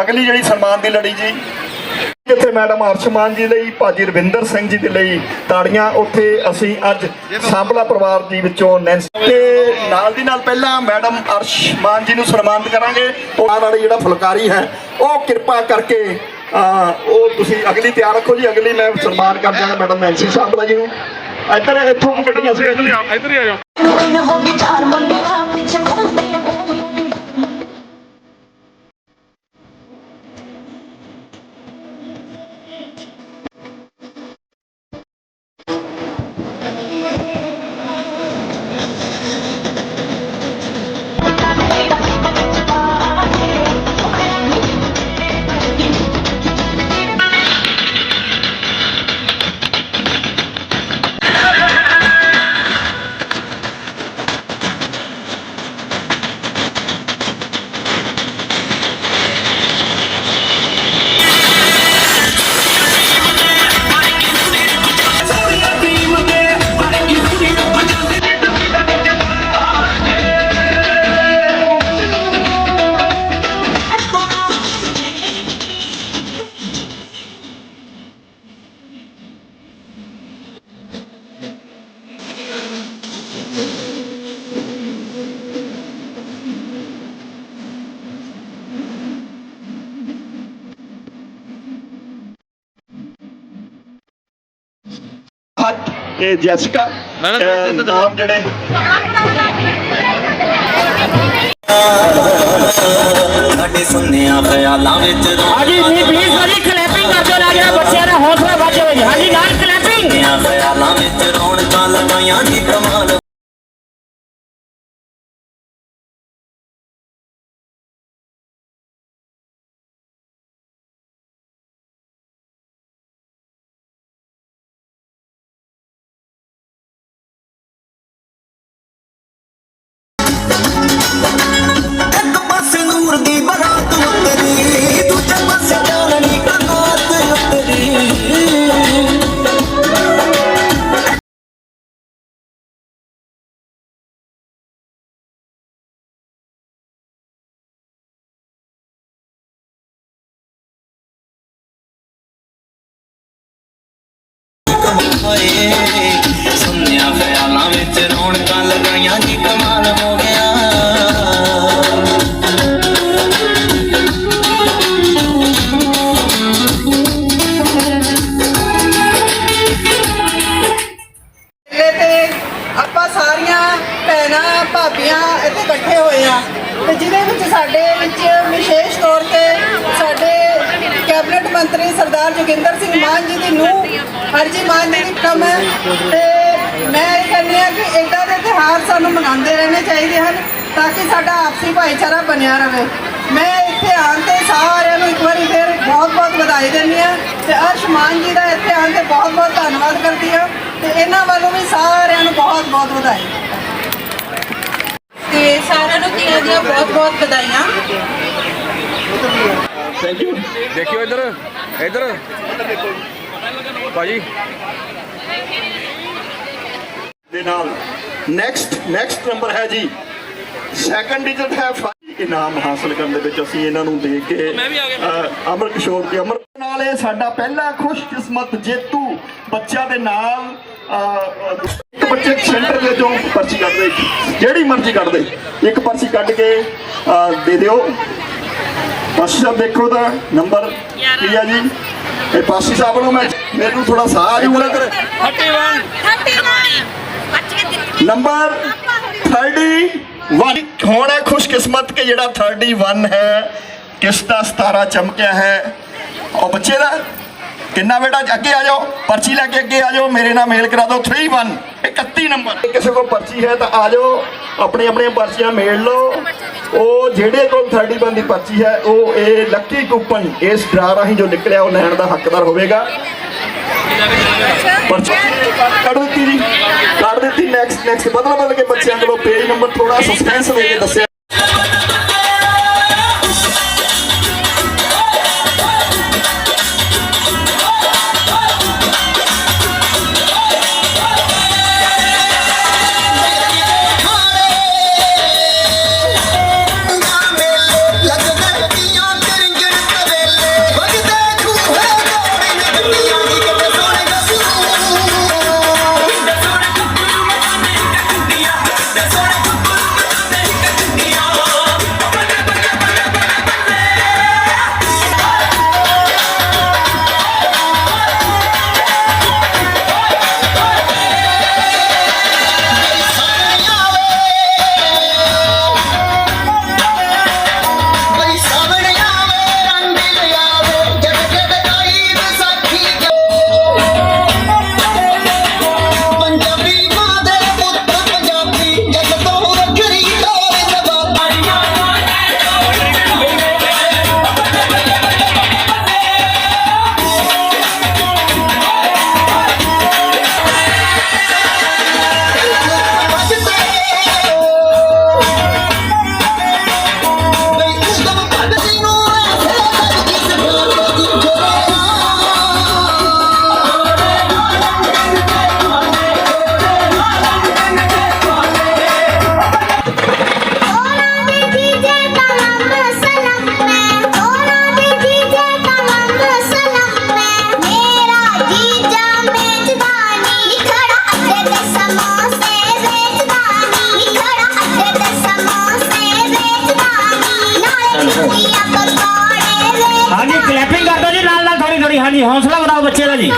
ਅਗਲੀ ਜਿਹੜੀ ਸਨਮਾਨ ਦੀ ਲੜੀ ਜੀ ਜਿੱਥੇ ਮੈਡਮ ਅਰਸ਼ਮਾਨ ਜੀ ਲਈ ਭਾਜੀ ਰਵਿੰਦਰ ਸਿੰਘ ਜੀ ਦੇ ਲਈ ਤਾੜੀਆਂ ਉੱਥੇ ਅਸੀਂ ਅੱਜ ਸਾਂਭਲਾ ਪਰਿਵਾਰ ਦੀ ਵਿੱਚੋਂ ਨੈਂਸੀ ਤੇ ਨਾਲ ਦੀ ਨਾਲ ਪਹਿਲਾਂ ਮੈਡਮ ਅਰਸ਼ਮਾਨ ਜੀ ਨੂੰ ਸਨਮਾਨਿਤ ਕਰਾਂਗੇ। ਉਹ ਨਾਲ ਵਾਲੀ ਜਿਹੜਾ ਫੁਲਕਾਰੀ ਹੈ ਉਹ ਕਿਰਪਾ ਕਰਕੇ ਉਹ ਤੁਸੀਂ ਅਗਲੀ ਤਿਆਰ ਰੱਖੋ ਜੀ। ਅਗਲੀ ਮੈਂ ਸਨਮਾਨ ਕਰ ਦਿਆਂਗਾ ਮੈਡਮ ਨੈਂਸੀ ਸਾਂਭਲਾ ਜੀ ਨੂੰ। ਇੱਧਰ ਇੱਥੋਂ ਗੱਡੀਆਂ ਸੀ। ਇੱਧਰ ਹੀ ਆ ਜਾਓ। ਇਹ ਜੈਸਿਕਾ ਨਾਮ ਜਿਹੜੇ ਸਾਡੇ ਸੁਣਿਆ ਖਿਆਲਾਂ ਵਿੱਚ ਹਾਂਜੀ 呀，你。ਚਾਹੀਦੇ ਹਨ ਤਾਂ ਕਿ ਸਾਡਾ ਆਪਸੀ ਭਾਈਚਾਰਾ ਬਣਿਆ ਰਹੇ ਮੈਂ ਇੱਥੇ ਆਉਣ ਤੇ ਸਾਰਿਆਂ ਨੂੰ ਇੱਕ ਵਾਰੀ ਫਿਰ ਬਹੁਤ ਬਹੁਤ ਵਧਾਈ ਦਿੰਦੀ ਆ ਤੇ ਅਰਸ਼ਮਾਨ ਜੀ ਦਾ ਇੱਥੇ ਆਉਣ ਤੇ ਬਹੁਤ ਬਹੁਤ ਧੰਨਵਾਦ ਕਰਦੀ ਆ ਤੇ ਇਹਨਾਂ ਵੱਲੋਂ ਵੀ ਸਾਰਿਆਂ ਨੂੰ ਬਹੁਤ ਬਹੁਤ ਵਧਾਈ। ਤੇ ਸਾਰਿਆਂ ਨੂੰ ਤੀਆਂ ਦੀਆਂ ਬਹੁਤ ਬਹੁਤ ਵਧਾਈਆਂ। ਥੈਂਕ ਯੂ ਦੇਖਿਓ ਇੱਧਰ ਇੱਧਰ। ਭਾਜੀ। ਦੇ ਨਾਲ। ਨੈਕਸਟ ਨੈਕਸਟ ਨੰਬਰ ਹੈ ਜੀ। ਸੈਕੰਡ ਡਿਜਿਟ ਹੈ। Five। ਇਨਾਮ ਹਾਸਲ ਕਰਨ ਦੇ ਵਿੱਚ ਅਸੀਂ ਇਹਨਾਂ ਨੂੰ ਦੇ ਕੇ ਅਮਰ ਕਿਸ਼ੋਰ ਤੇ ਅਮਰ ਨਾਲ ਇਹ ਸਾਡਾ ਪਹਿਲਾ ਖੁਸ਼ਕਿਸਮਤ ਜੇਤੂ ਬੱਚਿਆਂ ਦੇ ਨਾਲ ਬੱਚੇ ਸੈਂਟਰ ਦੇ ਚੋਂ ਪਰਚੀ ਕੱਢ ਦੇ। ਜਿਹੜੀ ਮਰਜ਼ੀ ਕੱਢ ਦੇ। ਇੱਕ ਪਰਚੀ ਕੱਢ ਕੇ ਦੇ ਦਿਓ। ਪਾਸੀ ਸਾਹਿਬ ਦੇਖੋ ਤਾਂ ਨੰਬਰ ਕੀ ਆ ਜੀ? ਇਹ ਪਾਸੀ ਸਾਹਿਬ ਨੂੰ ਮੈਂ ਮੈਨੂੰ ਥੋੜਾ ਸਾਹ ਆ ਜੂਗਾ ਨੰਬਰ 31 ਹੁਣ ਹੈ ਖੁਸ਼ਕਿਸਮਤ ਕਿ ਜਿਹੜਾ 31 ਹੈ ਕਿਸ ਦਾ ਸਤਾਰਾ ਚਮਕਿਆ ਹੈ। ਉਹ ਬੱਚੇ ਦਾ ਕਿੰਨਾ ਬੇਟਾ? ਅੱਗੇ ਆ ਜਾਓ, ਪਰਚੀ ਲੈ ਕੇ ਅੱਗੇ ਆ ਜਾਓ। ਮੇਰੇ ਨਾਲ ਮੇਲ ਕਰਾ ਦਿਓ। 31 31 ਨੰਬਰ ਕਿਸੇ ਕੋਲ ਪਰਚੀ ਹੈ ਤਾਂ ਆ ਜਾਓ। ਆਪਣੀ ਆਪਣੀਆਂ ਪਰਚੀਆਂ ਮੇਲ ਲਓ। ਉਹ ਜਿਹੜੇ ਕੋਲ 31 ਦੀ ਪਰਚੀ ਹੈ, ਉਹ ਇਹ ਲੱਕੀ ਕੂਪਨ ਇਸ ਡਰਾ ਰਾਹੀਂ ਜੋ ਨਿਕਲਿਆ, ਉਹ ਲੈਣ ਦਾ ਹੱਕਦਾਰ ਹੋਵੇਗਾ। ਪਰਚੀ ਕੱਢ ਦਿੱਤੀ ਜੀ। ਕੱਢ ਦਿੱਤੀ। ਨੈਕਸਟ ਨੈਕਸਟ ਬਦਲ ਬਦਲ ਕੇ ਬੱਚਿਆਂ ਕੋਲੋਂ ਪੇਜ ਨੰਬਰ ਥੋੜਾ ਸਸਪੈਂਸ ਦੇ ਕੇ ਦੱਸਿਆ। That's it. ਹੌਸਲਾ ਵਧਾਓ ਬੱਚੇ ਦਾ ਜੀ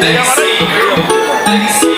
Thanks. Thanks.